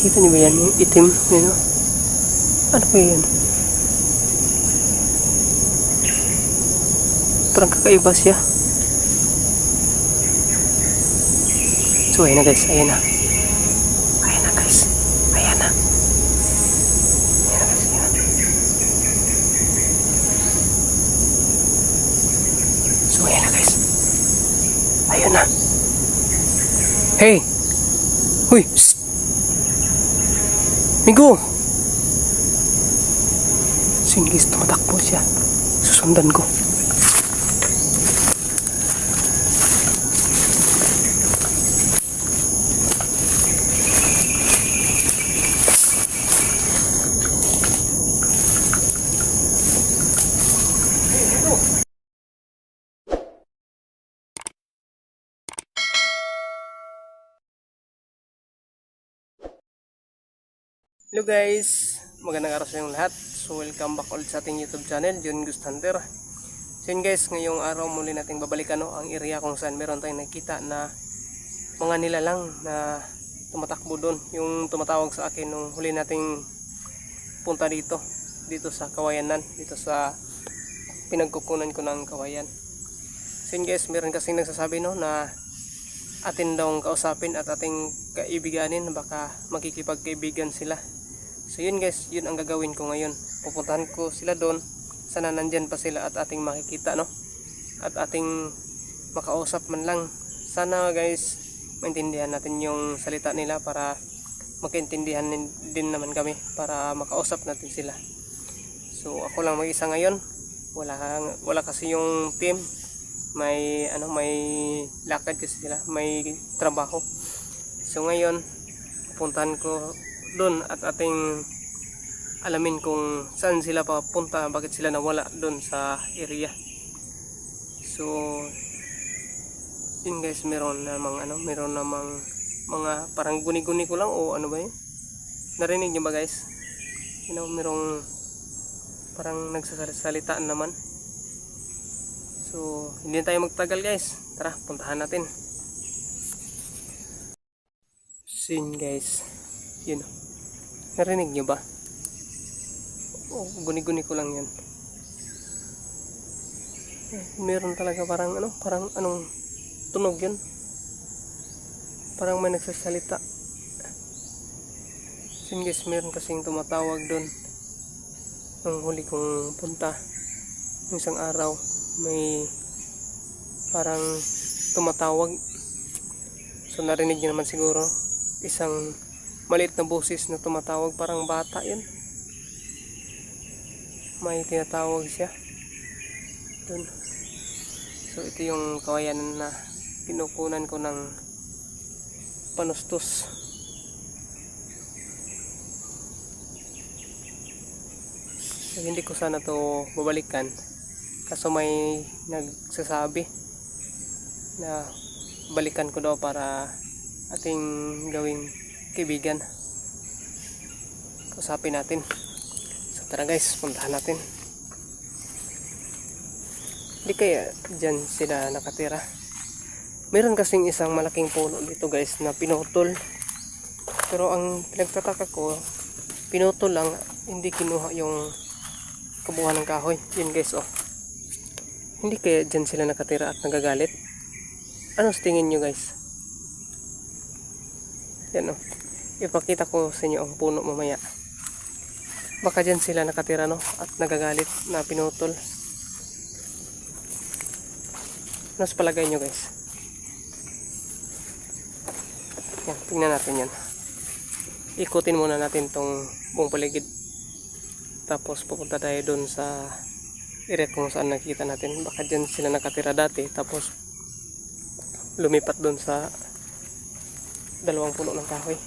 Kita niyo ba yan? Yung itim, yun o. Ano ba yan? Parang kakaiba siya. So, ayan na guys. Ayan na. Ayan na guys. Ayan na. Ayan na guys. Ayan na. So, ayan na guys. Ayan na. Hey! Uy! Psst! Migo! Singis, tumatakbo siya. Susundan ko. Hello guys! Magandang araw sa inyong lahat. So welcome back ulit sa ating YouTube channel, John Ghost Hunter. So yun guys, ngayong araw muli nating babalikan no, ang area kung saan meron tayong nakita na mga nilalang na tumatakbo doon. Yung tumatawag sa akin nung huli nating punta dito. Dito sa Kawayanan. Dito sa pinagkukunan ko ng Kawayan. So yun guys, meron kasing nagsasabi no na atin daw kausapin at ating kaibiganin baka makikipagkaibigan sila so yun guys yun ang gagawin ko ngayon. Pupuntahan ko sila doon. Sana nandyan pa sila at ating makikita no? At ating makausap man lang. Sana guys maintindihan natin yung salita nila para magkaintindihan din din naman kami para makausap natin sila. So ako lang mag-isa ngayon. Wala wala kasi yung team. May ano may lakad kasi sila. May trabaho. So ngayon pupuntahan ko doon at ating alamin kung saan sila papunta bakit sila nawala doon sa area so yun guys meron namang ano meron namang mga parang guni-guni ko lang o ano ba yun narinig niyo ba guys you know merong parang nagsasalita naman So, hindi tayo magtagal guys. Tara, puntahan natin. Sin guys. Yun. Narinig nyo ba? Oh, guni-guni ko lang yan. Meron talaga parang ano, parang anong tunog yun. Parang may nagsasalita. Sin guys, meron kasing tumatawag doon. Nung huli kong punta. Isang araw may parang tumatawag so narinig niyo naman siguro isang maliit na boses na tumatawag parang bata yun. May tinatawag siya. Dun. So ito yung kawayanan na pinukunan ko ng panustos. So, hindi ko sana to babalikan. Kaso may nagsasabi na balikan ko daw para ating gawing kaibigan. Kusapin natin. So tara guys puntahan natin. Hindi kaya dyan sila nakatira. Meron kasing isang malaking puno dito guys na pinutol. Pero ang pinagtataka ko pinutol lang hindi kinuha yung kabuhan ng kahoy. Yun guys oh. Hindi kaya dyan sila nakatira at nagagalit? Ano sa tingin nyo guys? Yan o. Ipakita ko sa inyo ang puno mamaya. Baka dyan sila nakatira no? At nagagalit na pinutol. Ano palagay nyo guys? Yan, tingnan natin yan. Ikutin muna natin tong buong paligid. Tapos pupunta tayo doon sa area kung saan nakita natin baka dyan sila nakatira dati tapos lumipat doon sa dalawang puno ng kahoy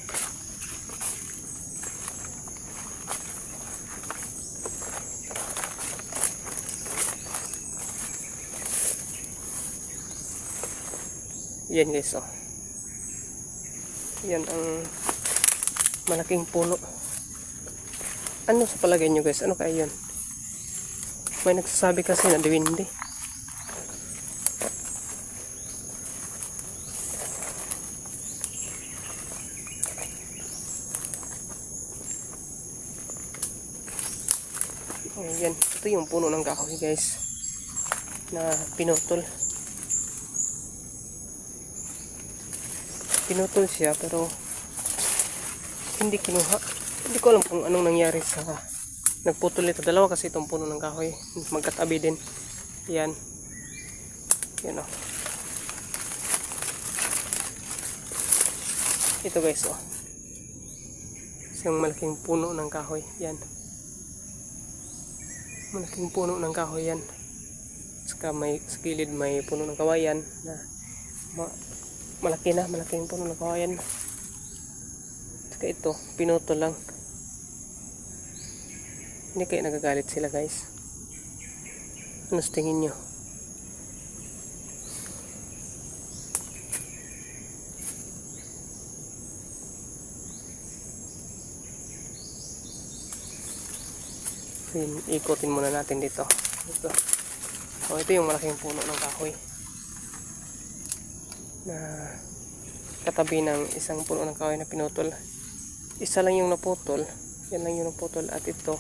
yan guys oh. Yan ang malaking puno. Ano sa palagay nyo guys? Ano kaya yun? May nagsasabi kasi na diwindi Ayan, ito yung puno ng kahoy guys na pinutol. Pinutol siya pero hindi kinuha. Hindi ko alam kung anong nangyari sa nagputol ito. Dalawa kasi itong puno ng kahoy. Magkatabi din. Yan. Yan o. Ito guys oh. Isang malaking puno ng kahoy. Yan. Malaking puno ng kahoy yan. Saka may sa gilid may puno ng kawayan na malaki na, malaking puno ng kawayan. Saka ito, pinuto lang. Hindi kayo nagagalit sila guys. Ano sa tingin nyo? Ikutin muna natin dito. Ito. Oh, ito yung malaking puno ng kahoy. Na katabi ng isang puno ng kahoy na pinutol. Isa lang yung naputol. Yan lang yung naputol. At ito,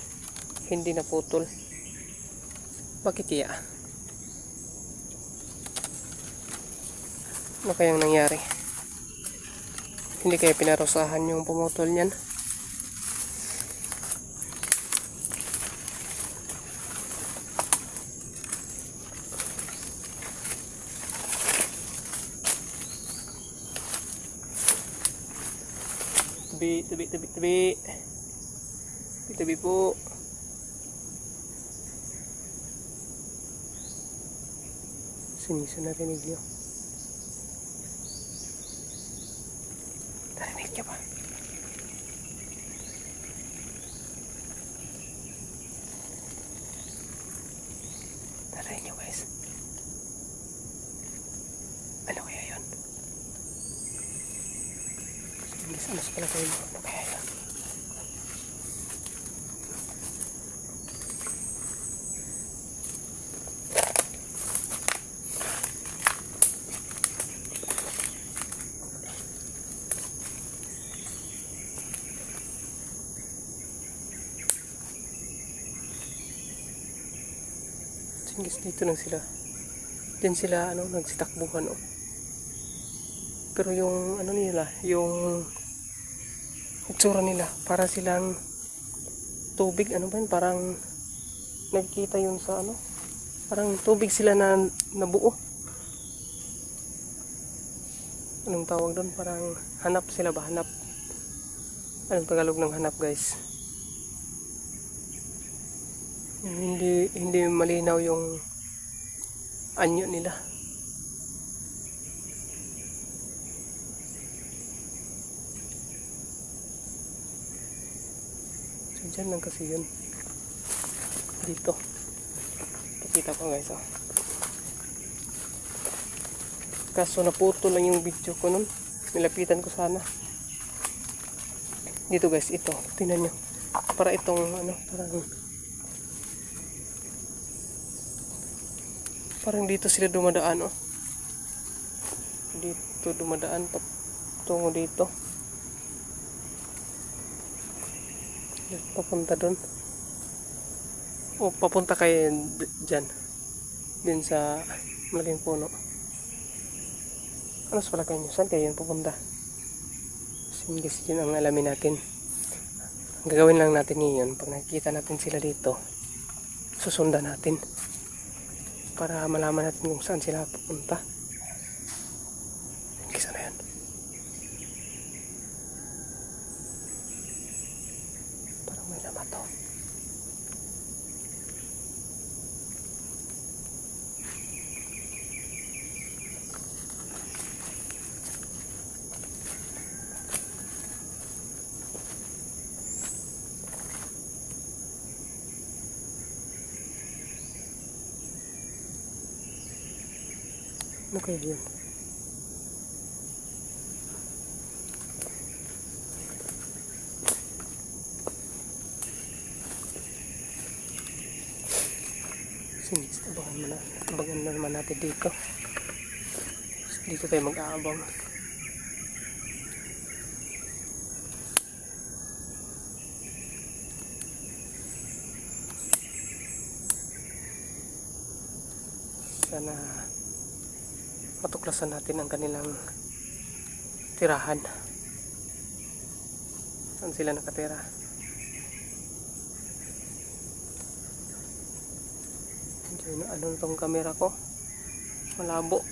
hindi naputol. Bakit kaya? Ano kayang nangyari? Hindi kaya pinarusahan yung pumutol niyan? Tabi, tabi, tabi, tabi. Tabi, tabi po. Sinisa narinig niyo. Narinig niyo ba? Narinig niyo guys. Ano kaya yun? Mas mas pala kayo? Singis dito lang sila. Diyan sila ano nagsitakbuhan oh. Pero yung ano nila, yung itsura nila, para silang tubig, ano ba yun? Parang nagkita yun sa ano? Parang tubig sila na nabuo. Anong tawag doon? Parang hanap sila ba? Hanap. Anong Tagalog ng hanap guys? Hindi hindi malinaw yung anyo nila. So, dyan lang kasi yun. Dito. Pakita ko guys, oh. Kaso naputo lang yung video ko nun. Nilapitan ko sana. Dito guys, ito. Tingnan nyo. Para itong, ano, parang... Parang dito sila dumadaan, oh. Dito dumadaan patungo dito. Papunta doon o papunta kayo d- dyan. Din sa malaking puno. Ano sa palagay nyo. Saan kayo yun pupunta? Sige kasi yun ang alamin natin. Ang gagawin lang natin ngayon pag nakikita natin sila dito susundan natin. Para malaman natin kung saan sila pupunta Kaya yun? Sige, abangan na. Abangan na naman natin dito. Dito tayo mag-aabang. sana matuklasan natin ang kanilang tirahan. Saan sila nakatira? Ano tong camera ko? Malabo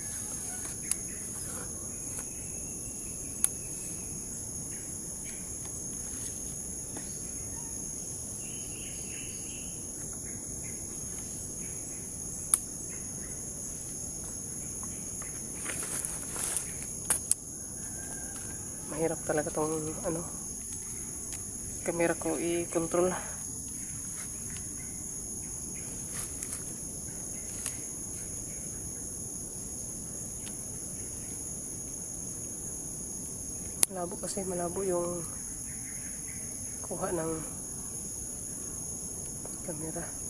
talaga tong ano camera ko i-control. Malabo kasi malabo yung kuha ng camera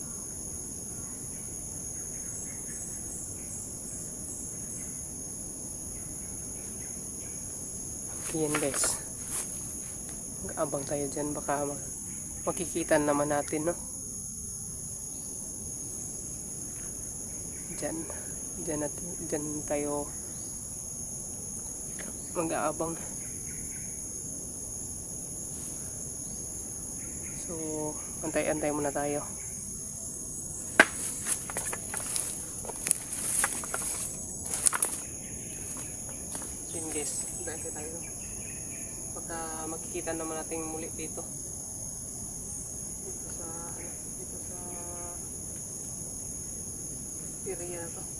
yan guys abang tayo dyan baka makikita naman natin no? Dyan. Dyan, natin, dyan tayo mag-aabang. So antay-antay muna tayo. Guys, dahil tayo. Baka makikita naman natin muli dito. Dito sa, ano, dito sa area na to.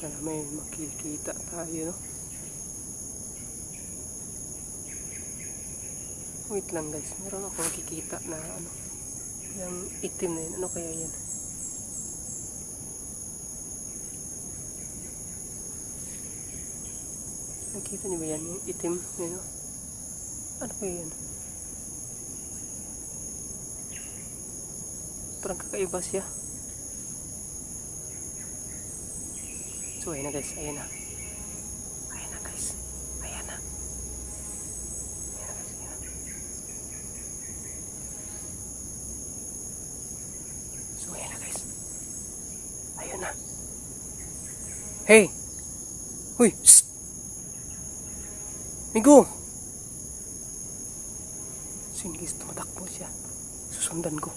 Sana may makikita tayo, no? Wait lang guys, meron ako nakikita na ano, yung itim na yun. Ano kaya yan? Nakita niyo ba yan? Yung itim, yun no? Ano kaya yan? Parang kakaiba siya. So, ayan na guys, ayan na. Ayan na guys, ayan na. Ayan na guys, ayan na. Hey! Uy! Shh! Migo! So, yun tumatakbo siya. Susundan ko.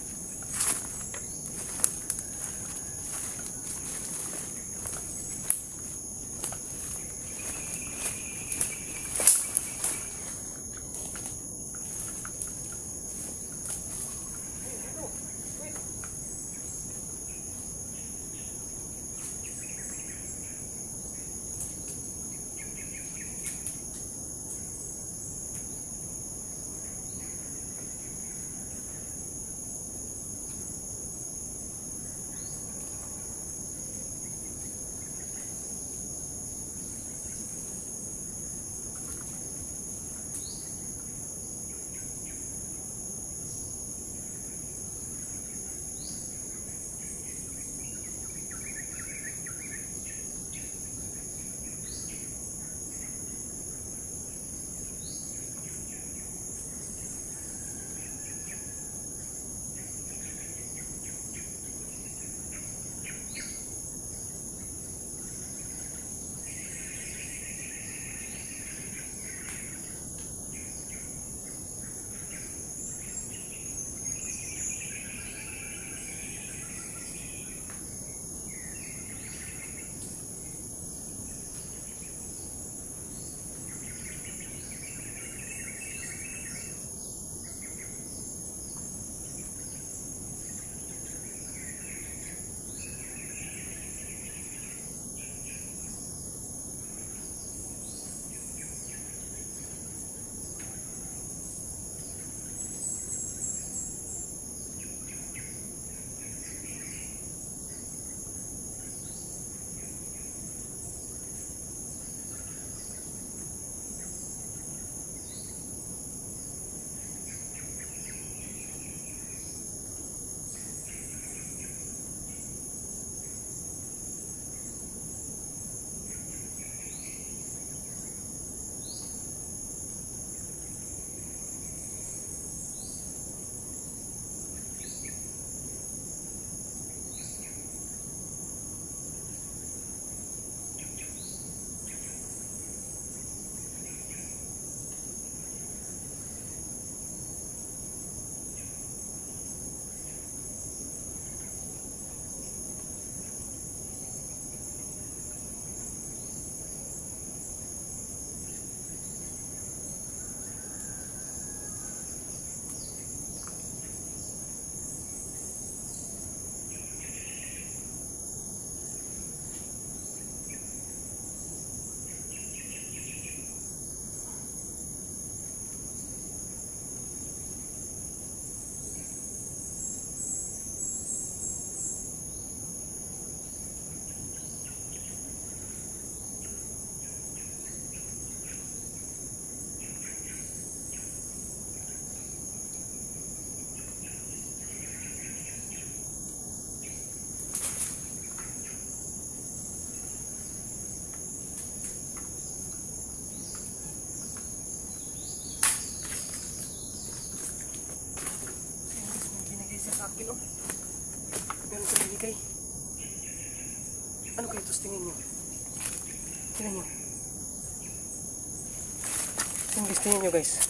Tingnan nyo guys.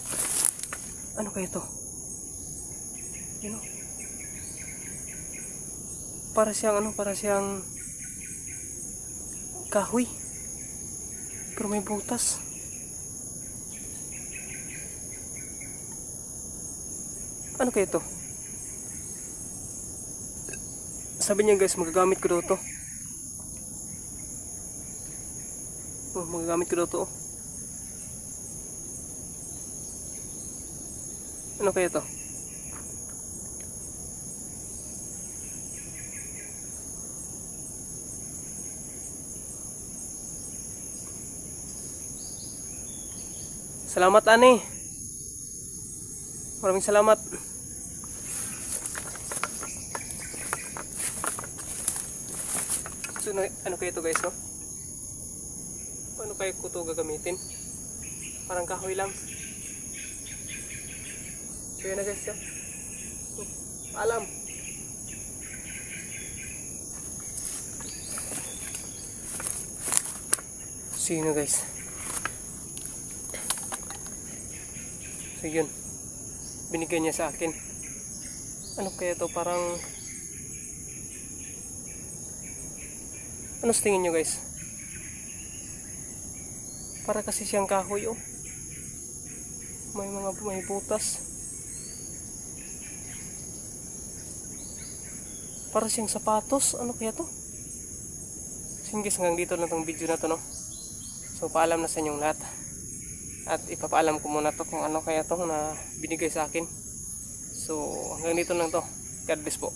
Ano kayo ito? Yun oh. Para siyang ano, para siyang kahoy. Pero may butas. Ano kaya ito? Sabi niya guys, magagamit ko daw to. Oh, magagamit ko daw to. oh. Ano kaya to? Salamat ani. Maraming salamat. So, na- ano kaya ito guys, no? Paano kayo ko ito gagamitin? Parang kahoy lang. So, na guys, yun. Alam. So, yun na guys. So, yun. Binigay niya sa akin. Ano kaya to Parang... Ano sa tingin nyo guys? Para kasi siyang kahoy oh. May mga may butas. Para siyang sapatos. Ano kaya to? So guys, hanggang dito lang tong video na to no. So paalam na sa inyong lahat. At ipapaalam ko muna to kung ano kaya to na binigay sa akin. So hanggang dito lang to. God bless po.